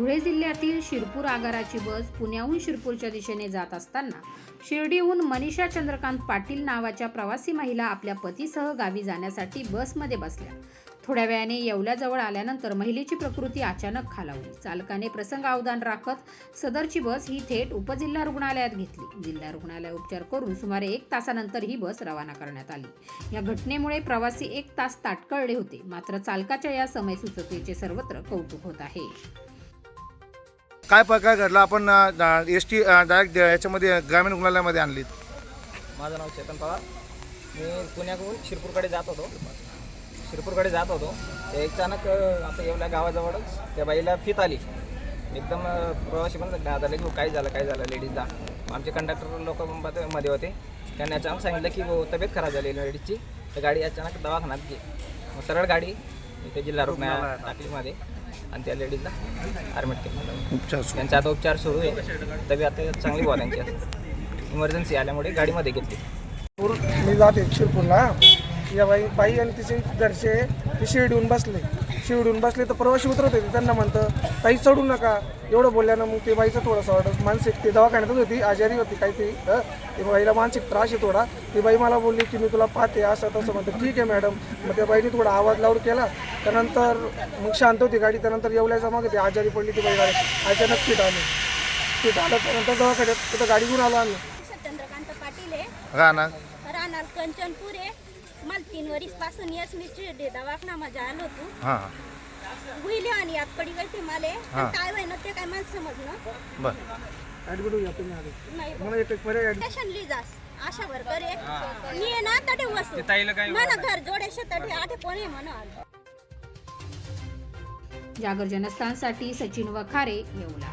धुळे जिल्ह्यातील शिरपूर आगाराची बस पुण्याहून शिरपूरच्या दिशेने जात असताना शिर्डीहून मनीषा चंद्रकांत पाटील नावाच्या प्रवासी महिला आपल्या पतीसह गावी जाण्यासाठी बसमध्ये बसल्या. थोड्या वेळाने येवल्याजवळ आल्यानंतर महिलेची प्रकृती अचानक खालावली. चालकाने प्रसंग अवधान राखत सदरची बस ही थेट उपजिल्हा रुग्णालयात घेतली. जिल्हा रुग्णालयात उपचार करून सुमारे एक तासानंतर ही बस रवाना करण्यात आली. या घटनेमुळे प्रवासी एक तास ताटकळले होते. मात्र चालकाच्या या समयसूचतेचे सर्वत्र कौतुक होत आहे. काय प्रकार घडला? आपण एस टी डायरेक्ट याच्यामध्ये ग्रामीण रुग्णालयामध्ये आणली माझं नाव चेतन पवार. मी पुण्याकडून शिरपूरकडे जात होतो. शिरपूरकडे जात होतो. ते अचानक आता येवल्या गावाजवळच त्या बाईला फित आली. एकदम प्रवासी पण झाले की हो, काय झालं काय झालं लेडीजला आमचे कंडक्टर लोक मध्ये होते. त्यांनी अचानक सांगितलं की हो, तब्येत खराब झाली लेडीजची. तर गाडी अचानक दवाखान्यात घे मग सरळ गाडी इथे जिल्हा रुग्णालयात टाकलीमध्ये आणि त्या लेडीजला ॲडमिट केलं. उपचार सुरू. त्यांचा आता उपचार सुरू आहे. तब्येत आता चांगली बुवा त्यांची. आता इमर्जन्सी आल्यामुळे गाडीमध्ये घेतली. पूर मी जाते शिरपूरला. या बाई बाई आणि तिचे घरचे ते शिर्डीहून बसले. शिर्डीहून बसले तर प्रवासी उतरत होते. त्यांना म्हणतं ताई चढू नका. एवढं बोलल्यानं मग ते बाईचं थोडंसं वाटत मानसिक ते दवाखान्यातच होती आजारी होती काहीतरी हं. ते बाईला मानसिक त्रास आहे थोडा. ती बाई मला बोलली की मी तुला पाहते असं तसं म्हणतं. ठीक आहे मॅडम. मग त्या बाईने थोडा आवाज लाऊड केला. त्यानंतर मग शांत होती गाडी. त्यानंतर येवल्याचा मग ती आजारी पडली ती बाई गाडी. अचानक फिट आली. फिट आलं त्यानंतर दवाखान्यात तिथं गाडी घेऊन आलो आम्ही. चंद्रकांत पाटील आहे. राहणार. राहणार कंचनपूर आहे. मला तीन वरीसपासून यस मी शिर्डी दवाखाना माझ्या आलो तू आणि यात पडी गई ते माले हा. काय व्हायनं ते काय मला समजलं बरं. ॲडमिट होऊया तुम्ही आले नाही. मला एक एक पर्याय स्टेशन ली जास आशा मी आहे ना तटे वसू मला घर जोडेशे तटे आठे कोणी म्हणा. जागर जनस्थानसाठी सचिन वखारे येवला.